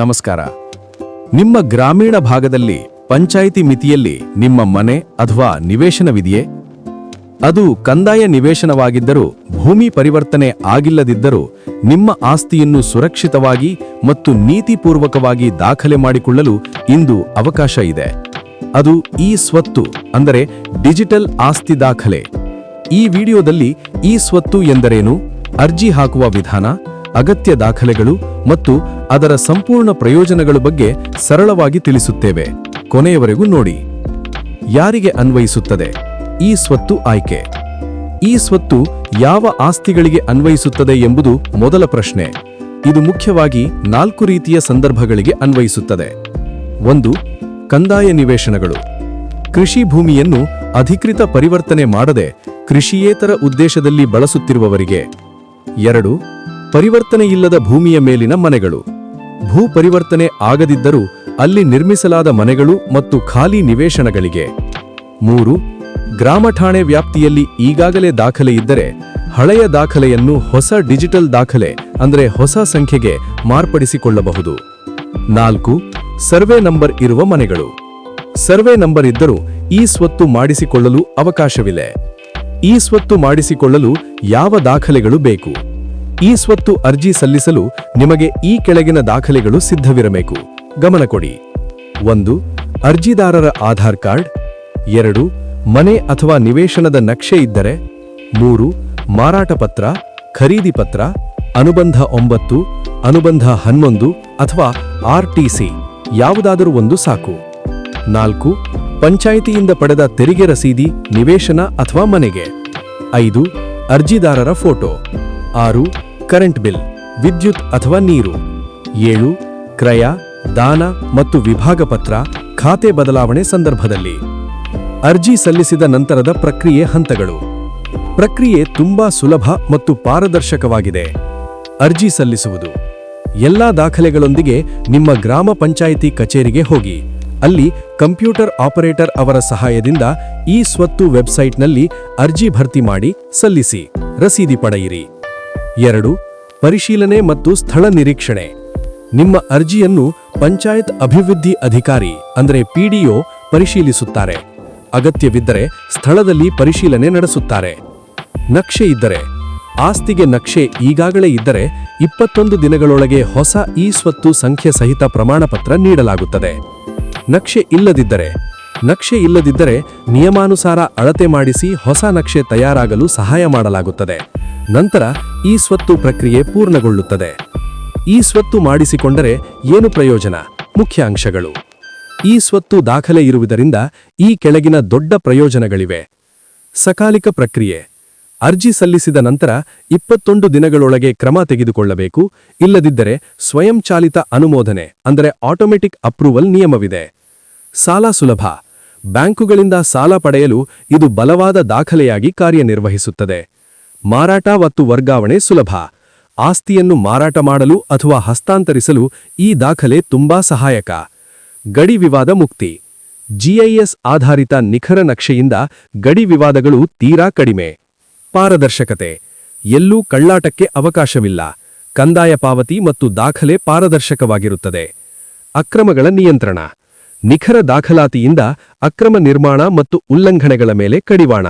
ನಮಸ್ಕಾರ. ನಿಮ್ಮ ಗ್ರಾಮೀಣ ಭಾಗದಲ್ಲಿ ಪಂಚಾಯಿತಿ ಮಿತಿಯಲ್ಲಿ ನಿಮ್ಮ ಮನೆ ಅಥವಾ ನಿವೇಶನವಿದೆಯೇ? ಅದು ಕಂದಾಯ ನಿವೇಶನವಾಗಿದ್ದರೂ ಭೂಮಿ ಪರಿವರ್ತನೆ ಆಗಿಲ್ಲದಿದ್ದರೂ ನಿಮ್ಮ ಆಸ್ತಿಯನ್ನು ಸುರಕ್ಷಿತವಾಗಿ ಮತ್ತು ನೀತಿಪೂರ್ವಕವಾಗಿ ದಾಖಲೆ ಮಾಡಿಕೊಳ್ಳಲು ಇಂದು ಅವಕಾಶ ಇದೆ. ಅದು ಈ ಸ್ವತ್ತು, ಅಂದರೆ ಡಿಜಿಟಲ್ ಆಸ್ತಿ ದಾಖಲೆ. ಈ ವಿಡಿಯೋದಲ್ಲಿ ಈ ಸ್ವತ್ತು ಎಂದರೇನು? ಅರ್ಜಿ ಹಾಕುವ ವಿಧಾನ? ಅಗತ್ಯ ದಾಖಲೆಗಳು ಮತ್ತು ಅದರ ಸಂಪೂರ್ಣ ಪ್ರಯೋಜನಗಳ ಬಗ್ಗೆ ಸರಳವಾಗಿ ತಿಳಿಸುತ್ತೇವೆ. ಕೊನೆಯವರೆಗೂ ನೋಡಿ. ಯಾರಿಗೆ ಅನ್ವಯಿಸುತ್ತದೆ? ಈ ಸ್ವತ್ತು ಆಯ್ಕೆ. ಈ ಸ್ವತ್ತು ಯಾವ ಆಸ್ತಿಗಳಿಗೆ ಅನ್ವಯಿಸುತ್ತದೆ ಎಂಬುದು ಮೊದಲ ಪ್ರಶ್ನೆ. ಇದು ಮುಖ್ಯವಾಗಿ ನಾಲ್ಕು ರೀತಿಯ ಸಂದರ್ಭಗಳಿಗೆ ಅನ್ವಯಿಸುತ್ತದೆ. ಒಂದು, ಕಂದಾಯ ನಿವೇಶನಗಳು. ಕೃಷಿ ಭೂಮಿಯನ್ನು ಅಧಿಕೃತ ಪರಿವರ್ತನೆ ಮಾಡದೆ ಕೃಷಿಯೇತರ ಉದ್ದೇಶದಲ್ಲಿ ಬಳಸುತ್ತಿರುವವರಿಗೆ. ಎರಡು ಪರಿವರ್ತನೆಯಿಲ್ಲದ ಭೂಮಿಯ ಮೇಲಿನ ಮನೆಗಳು. ಭೂ ಪರಿವರ್ತನೆ ಆಗದಿದ್ದರೂ ಅಲ್ಲಿ ನಿರ್ಮಿಸಲಾದ ಮನೆಗಳು ಮತ್ತು ಖಾಲಿ ನಿವೇಶನಗಳಿಗೆ. ಮೂರು, ಗ್ರಾಮ ಠಾಣೆ ವ್ಯಾಪ್ತಿಯಲ್ಲಿ ಈಗಾಗಲೇ ದಾಖಲೆ ಇದ್ದರೆ ಹಳೆಯ ದಾಖಲೆಯನ್ನು ಹೊಸ ಡಿಜಿಟಲ್ ದಾಖಲೆ ಅಂದರೆ ಹೊಸ ಸಂಖ್ಯೆಗೆ ಮಾರ್ಪಡಿಸಿಕೊಳ್ಳಬಹುದು. ನಾಲ್ಕು, ಸರ್ವೆ ನಂಬರ್ ಇರುವ ಮನೆಗಳು. ಸರ್ವೆ ನಂಬರ್ ಇದ್ದರೂ ಈ ಸ್ವತ್ತು ಮಾಡಿಸಿಕೊಳ್ಳಲು ಅವಕಾಶವಿದೆ ಈ ಸ್ವತ್ತು ಮಾಡಿಸಿಕೊಳ್ಳಲು ಯಾವ ದಾಖಲೆಗಳು ಬೇಕು? ಈ ಸ್ವತ್ತು ಅರ್ಜಿ ಸಲ್ಲಿಸಲು ನಿಮಗೆ ಈ ಕೆಳಗಿನ ದಾಖಲೆಗಳು ಸಿದ್ಧವಿರಬೇಕು. ಗಮನ ಕೊಡಿ. ಒಂದು, ಅರ್ಜಿದಾರರ ಆಧಾರ್ ಕಾರ್ಡ್. ಎರಡು, ಮನೆ ಅಥವಾ ನಿವೇಶನದ ನಕ್ಷೆ ಇದ್ದರೆ. ಮೂರು, ಮಾರಾಟ ಪತ್ರ, ಖರೀದಿ ಪತ್ರ, ಅನುಬಂಧ ಒಂಬತ್ತು, ಅನುಬಂಧ ಹನ್ನೊಂದು ಅಥವಾ ಆರ್ಟಿಸಿ ಯಾವುದಾದರೂ ಒಂದು ಸಾಕು. ನಾಲ್ಕು, ಪಂಚಾಯಿತಿಯಿಂದ ಪಡೆದ ತೆರಿಗೆ ರಸೀದಿ, ನಿವೇಶನ ಅಥವಾ ಮನೆಗೆ. ಐದು, ಅರ್ಜಿದಾರರ ಫೋಟೋ. ಆರು ಕರೆಂಟ್ ಬಿಲ್ ವಿದ್ಯುತ್ ಅಥವಾ ನೀರು. ಏಳು, ಕ್ರಯ, ದಾನ ಮತ್ತು ವಿಭಾಗ ಪತ್ರ, ಖಾತೆ ಬದಲಾವಣೆ ಸಂದರ್ಭದಲ್ಲಿ. ಅರ್ಜಿ ಸಲ್ಲಿಸಿದ ನಂತರದ ಪ್ರಕ್ರಿಯೆ ಹಂತಗಳು. ಪ್ರಕ್ರಿಯೆ ತುಂಬಾ ಸುಲಭ ಮತ್ತು ಪಾರದರ್ಶಕವಾಗಿದೆ. ಅರ್ಜಿ ಸಲ್ಲಿಸುವುದು. ಎಲ್ಲಾ ದಾಖಲೆಗಳೊಂದಿಗೆ ನಿಮ್ಮ ಗ್ರಾಮ ಪಂಚಾಯಿತಿ ಕಚೇರಿಗೆ ಹೋಗಿ. ಅಲ್ಲಿ ಕಂಪ್ಯೂಟರ್ ಆಪರೇಟರ್ ಅವರ ಸಹಾಯದಿಂದ ಈ ಸ್ವತ್ತು ವೆಬ್ಸೈಟ್ನಲ್ಲಿ ಅರ್ಜಿ ಭರ್ತಿ ಮಾಡಿ ಸಲ್ಲಿಸಿ. ರಸೀದಿ ಪಡೆಯಿರಿ. ಎರಡು, ಪರಿಶೀಲನೆ ಮತ್ತು ಸ್ಥಳ ನಿರೀಕ್ಷಣೆ. ನಿಮ್ಮ ಅರ್ಜಿಯನ್ನು ಪಂಚಾಯತ್ ಅಭಿವೃದ್ಧಿ ಅಧಿಕಾರಿ, ಅಂದರೆ ಪಿಡಿಒ ಪರಿಶೀಲಿಸುತ್ತಾರೆ. ಅಗತ್ಯವಿದ್ದರೆ ಸ್ಥಳದಲ್ಲಿ ಪರಿಶೀಲನೆ ನಡೆಸುತ್ತಾರೆ. ನಕ್ಷೆ ಇದ್ದರೆ. ಆಸ್ತಿಗೆ ನಕ್ಷೆ ಈಗಾಗಲೇ ಇದ್ದರೆ ಇಪ್ಪತ್ತೊಂದು ದಿನಗಳೊಳಗೆ ಹೊಸ ಈ ಸ್ವತ್ತು ಸಂಖ್ಯೆ ಸಹಿತ ಪ್ರಮಾಣಪತ್ರ ನೀಡಲಾಗುತ್ತದೆ. ನಕ್ಷೆ ಇಲ್ಲದಿದ್ದರೆ. ನಕ್ಷೆ ಇಲ್ಲದಿದ್ದರೆ ನಿಯಮಾನುಸಾರ ಅಳತೆ ಮಾಡಿಸಿ ಹೊಸ ನಕ್ಷೆ ತಯಾರಾಗಲು ಸಹಾಯ ಮಾಡಲಾಗುತ್ತದೆ. ನಂತರ ಈ ಸ್ವತ್ತು ಪ್ರಕ್ರಿಯೆ ಪೂರ್ಣಗೊಳ್ಳುತ್ತದೆ. ಈ ಸ್ವತ್ತು ಮಾಡಿಸಿಕೊಂಡರೆ ಏನು ಪ್ರಯೋಜನ? ಮುಖ್ಯ ಅಂಶಗಳು ಈ ಸ್ವತ್ತು ದಾಖಲೆ ಇರುವುದರಿಂದ ಈ ಕೆಳಗಿನ ದೊಡ್ಡ ಪ್ರಯೋಜನಗಳಿವೆ. ಸಕಾಲಿಕ ಪ್ರಕ್ರಿಯೆ. ಅರ್ಜಿ ಸಲ್ಲಿಸಿದ ನಂತರ ಇಪ್ಪತ್ತೊಂದು ದಿನಗಳೊಳಗೆ ಕ್ರಮ ತೆಗೆದುಕೊಳ್ಳಬೇಕು, ಇಲ್ಲದಿದ್ದರೆ ಸ್ವಯಂಚಾಲಿತ ಅನುಮೋದನೆ, ಅಂದರೆ ಆಟೋಮೆಟಿಕ್ ಅಪ್ರೂವಲ್ ನಿಯಮವಿದೆ. ಸಾಲ ಸುಲಭ. ಬ್ಯಾಂಕುಗಳಿಂದ ಸಾಲ ಪಡೆಯಲು ಇದು ಬಲವಾದ ದಾಖಲೆಯಾಗಿ ಕಾರ್ಯನಿರ್ವಹಿಸುತ್ತದೆ. ಮಾರಾಟ ಮತ್ತು ವರ್ಗಾವಣೆ ಸುಲಭ. ಆಸ್ತಿಯನ್ನು ಮಾರಾಟ ಮಾಡಲು ಅಥವಾ ಹಸ್ತಾಂತರಿಸಲು ಈ ದಾಖಲೆ ತುಂಬಾ ಸಹಾಯಕ. ಗಡಿ ವಿವಾದ ಮುಕ್ತಿ. ಜಿಐಎಸ್ ಆಧಾರಿತ ನಿಖರ ನಕ್ಷೆಯಿಂದ ಗಡಿ ವಿವಾದಗಳು ತೀರಾ ಕಡಿಮೆ. ಪಾರದರ್ಶಕತೆ. ಎಲ್ಲೂ ಕಳ್ಳಾಟಕ್ಕೆ ಅವಕಾಶವಿಲ್ಲ. ಕಂದಾಯ ಪಾವತಿ ಮತ್ತು ದಾಖಲೆ ಪಾರದರ್ಶಕವಾಗಿರುತ್ತದೆ. ಅಕ್ರಮಗಳ ನಿಯಂತ್ರಣ. ನಿಖರ ದಾಖಲಾತಿಯಿಂದ ಅಕ್ರಮ ನಿರ್ಮಾಣ ಮತ್ತು ಉಲ್ಲಂಘನೆಗಳ ಮೇಲೆ ಕಡಿವಾಣ.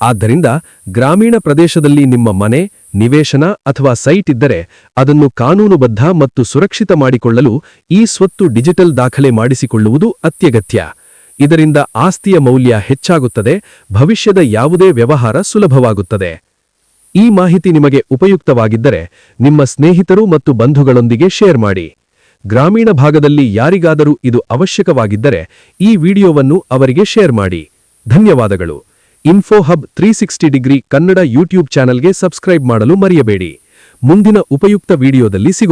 ಆದ್ದರಿಂದ ಗ್ರಾಮೀಣ ಪ್ರದೇಶದಲ್ಲಿ ನಿಮ್ಮ ಮನೆ, ನಿವೇಶನ ಅಥವಾ ಸೈಟ್ ಇದ್ದರೆ ಅದನ್ನು ಕಾನೂನುಬದ್ಧ ಮತ್ತು ಸುರಕ್ಷಿತ ಮಾಡಿಕೊಳ್ಳಲು ಈ ಸ್ವತ್ತು ಡಿಜಿಟಲ್ ದಾಖಲೆ ಮಾಡಿಸಿಕೊಳ್ಳುವುದು ಅತ್ಯಗತ್ಯ. ಇದರಿಂದ ಆಸ್ತಿಯ ಮೌಲ್ಯ ಹೆಚ್ಚಾಗುತ್ತದೆ, ಭವಿಷ್ಯದ ಯಾವುದೇ ವ್ಯವಹಾರ ಸುಲಭವಾಗುತ್ತದೆ. ಈ ಮಾಹಿತಿ ನಿಮಗೆ ಉಪಯುಕ್ತವಾಗಿದ್ದರೆ ನಿಮ್ಮ ಸ್ನೇಹಿತರು ಮತ್ತು ಬಂಧುಗಳೊಂದಿಗೆ ಶೇರ್ ಮಾಡಿ. ಗ್ರಾಮೀಣ ಭಾಗದಲ್ಲಿ ಯಾರಿಗಾದರೂ ಇದು ಅವಶ್ಯಕವಾಗಿದ್ದರೆ ಈ ವಿಡಿಯೋವನ್ನು ಅವರಿಗೆ ಶೇರ್ ಮಾಡಿ. ಧನ್ಯವಾದಗಳು. Info hub three sixty degree Kannada YouTube ಚಾನೆಲ್ಗೆ ಸಬ್ಸ್ಕ್ರೈಬ್ ಮಾಡಲು ಮರೆಯಬೇಡಿ. ಮುಂದಿನ ಉಪಯುಕ್ತ ವಿಡಿಯೋದಲ್ಲಿ ಸಿಗೋಣ.